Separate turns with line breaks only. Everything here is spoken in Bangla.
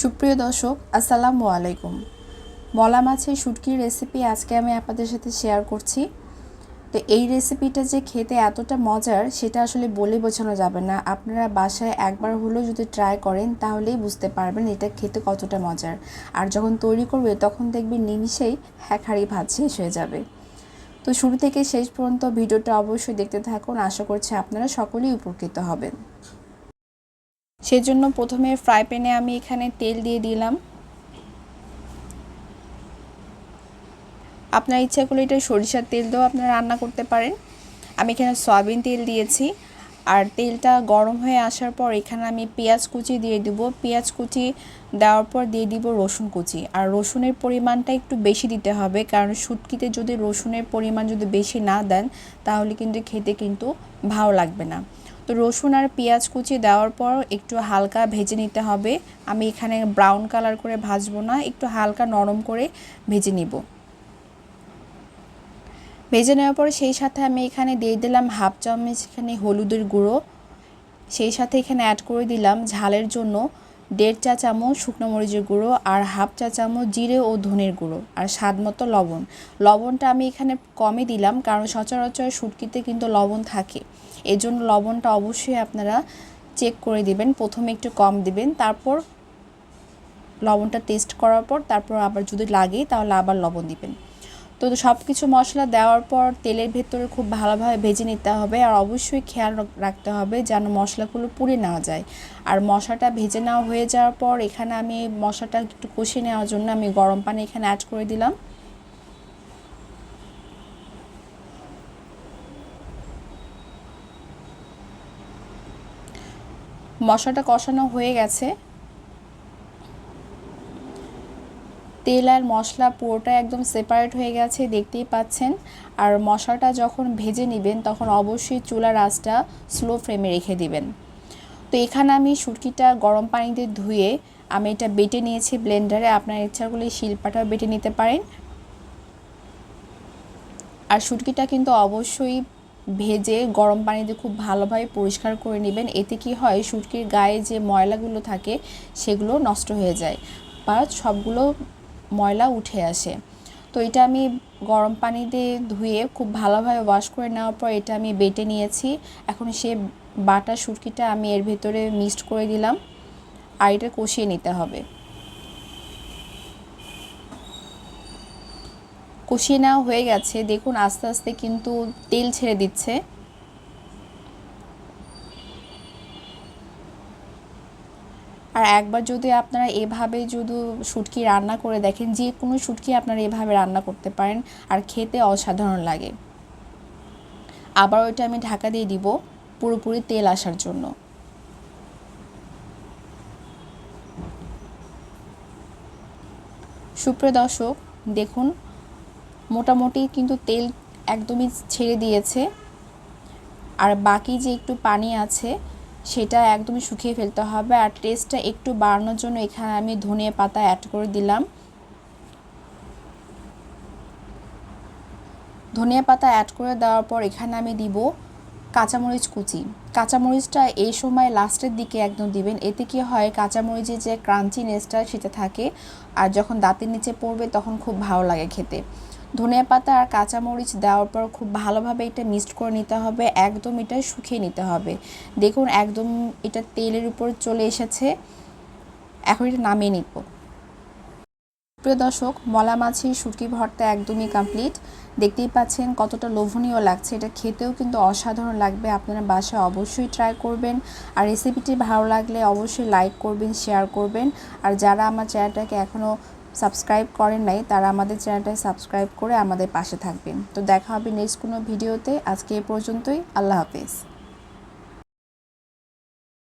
সুপ্রিয় দর্শক, আসসালামু আলাইকুম। মলা মাছের শুটকির রেসিপি আজকে আমি আপনাদের সাথে শেয়ার করছি। তো এই রেসিপিটা যে খেতে এতটা মজার, সেটা আসলে বলে বোঝানো যাবে না। আপনারা বাসায় একবার হলেও যদি ট্রাই করেন, তাহলেই বুঝতে পারবেন এটা খেতে কতটা মজার। আর যখন তৈরি করবে, তখন দেখবেন নিমিষেই হ্যাক হাড়ি ভাত শেষ হয়ে যাবে। তো শুরু থেকে শেষ পর্যন্ত ভিডিওটা অবশ্যই দেখতে থাকুন। আশা করছি আপনারা সকলেই উপকৃত হবেন। সেজন্য প্রথমে ফ্রাই প্যানে আমি এখানে তেল দিয়ে দিলাম। আপনার ইচ্ছা করলে এটা সরিষার তেল দিয়েও আপনারা রান্না করতে পারেন। আমি এখানে সয়াবিন তেল দিয়েছি। আর তেলটা গরম হয়ে আসার পর এখানে আমি পেঁয়াজ কুচি দিয়ে দিব। পেঁয়াজ কুচি দেওয়ার পর দিয়ে দিব রসুন কুচি। আর রসুনের পরিমাণটা একটু বেশি দিতে হবে, কারণ শুটকিতে যদি রসুনের পরিমাণ যদি বেশি না দেন, তাহলে কিন্তু খেতে কিন্তু ভালো লাগবে না। তো রসুন আর পেঁয়াজ কুচি দেওয়ার পর একটু হালকা ভেজে নিতে হবে। আমি এখানে ব্রাউন কালার করে ভাজবো না, একটু হালকা নরম করে ভেজে নিব। ভেজে নেওয়ার পর সেই সাথে আমি এখানে দিয়ে দিলাম হাফ চামচ এখানে হলুদের গুঁড়ো। সেই সাথে এখানে অ্যাড করে দিলাম ঝালের জন্য দেড় চা চামচ শুকনো মরিচের গুঁড়ো আর হাফ চা চামচ জিরে ও ধনের গুঁড়ো আর স্বাদ মতো লবণ। লবণটা আমি এখানে কমই দিলাম কারণ সচরাচর শুটকিতে কিন্তু লবণ থাকে। এই জন্য লবণটা অবশ্যই আপনারা চেক করে দিবেন, প্রথমে একটু কম দিবেন, তারপর লবণটা টেস্ট করার পর তারপর আবার যদি লাগে তাহলে আবার লবণ দিবেন। তো সব কিছু মশলা দেওয়ার পর তেলের ভেতরে খুব ভালোভাবে ভেজে নিতে হবে আর অবশ্যই খেয়াল রাখতে হবে যেন মশলাগুলো পুড়ে নেওয়া যায়। আর মশলাটা ভেজে নেওয়া হয়ে যাওয়ার পর এখানে আমি মশলাটা একটু কষিয়ে নেওয়ার জন্য আমি গরম পানি এখানে অ্যাড করে দিলাম। মশলাটা কষানো হয়ে গেছে। তেল আর মশলা পুরোটা একদম সেপারেট হয়ে গেছে, দেখতেই পাচ্ছেন। আর মশলাটা যখন ভেজে নেবেন, তখন অবশ্যই চুলার আঁচটা স্লো ফ্লেমে রেখে দিবেন। তো এখানে আমি সুটকিটা গরম পানিতে ধুয়ে আমি এটা বেটে নিয়েছি ব্লেন্ডারে আপনার ইচ্ছা করলে শিলপাটাও বেটে নিতে পারেন। আর শুটকিটা কিন্তু অবশ্যই ভেজে গরম পানিতে খুব ভালোভাবে পরিষ্কার করে নেবেন। এতে কি হয় শুটকির গায়ে যে ময়লাগুলো থাকে, সেগুলো নষ্ট হয়ে যায়। বা সবগুলো ময়লা উঠে আসে। তো এটা আমি গরম পানি দিয়ে ধুয়ে খুব ভালোভাবে ওয়াশ করে নেওয়ার পর এটা আমি বেটে নিয়েছি। এখন সে বাটা সুটকিটা আমি এর ভেতরে মিক্সড করে দিলাম আর এটা কষিয়ে নিতে হবে। কষিয়ে নেওয়া হয়ে গেছে। দেখুন আস্তে আস্তে কিন্তু তেল ছেড়ে দিচ্ছে। আর একবার যদি আপনারা এভাবে যদি শুটকি রান্না করে দেখেন, যে কোনো শুটকি আপনারা এভাবে রান্না করতে পারেন, আর খেতে অসাধারণ লাগে। আবার ওইটা আমি ঢাকা দিয়ে দিব পুরোপুরি তেল আসার জন্য। সুপ্রিয় দর্শক, দেখুন, মোটামুটি কিন্তু তেল একদমই ছেড়ে দিয়েছে। আর বাকি যে একটু পানি আছে সেটা একদমই শুকিয়ে ফেলতে হবে আর টেস্টটা একটু বাড়ানোর জন্য এখানে আমি ধনিয়া পাতা অ্যাড করে দিলাম। ধনিয়া পাতা অ্যাড করে দেওয়ার পর এখানে আমি দিব কাঁচামরিচ কুচি। কাঁচামরিচটা এই সময় লাস্টের দিকে একদম দিবেন। এতে কি হয়, কাঁচামরিচের যে ক্রাঞ্চিনেসটা সেটা থাকে। আর যখন দাঁতের নিচে পড়বে তখন খুব ভালো লাগে খেতে। ধনিয়া পাতা আর কাঁচামরিচ দেওয়ার পর খুব ভালোভাবে এটা মিক্সড করে নিতে হবে, একদম এটা শুকিয়ে নিতে হবে। দেখুন, একদম এটা তেলের উপর চলে এসেছে। এখন এটা নামিয়ে নিব। প্রিয় দর্শক, মলা মাছের শুটকি ভর্তা একদমই কমপ্লিট দেখতেই পাচ্ছেন কতটা লোভনীয় লাগছে। এটা খেতেও কিন্তু অসাধারণ লাগবে। আপনারা বাসায় অবশ্যই ট্রাই করবেন। আর রেসিপিটি ভালো লাগলে অবশ্যই লাইক করবেন শেয়ার করবেন। আর যারা আমার চ্যানেলটাকে এখনও সাবস্ক্রাইব করেন নাই, তারা আমাদের চ্যানেলটায় সাবস্ক্রাইব করে আমাদের পাশে থাকবেন। তো দেখা হবে নেক্সট কোনো ভিডিওতে আজকে এ পর্যন্তই। আল্লাহ হাফেজ।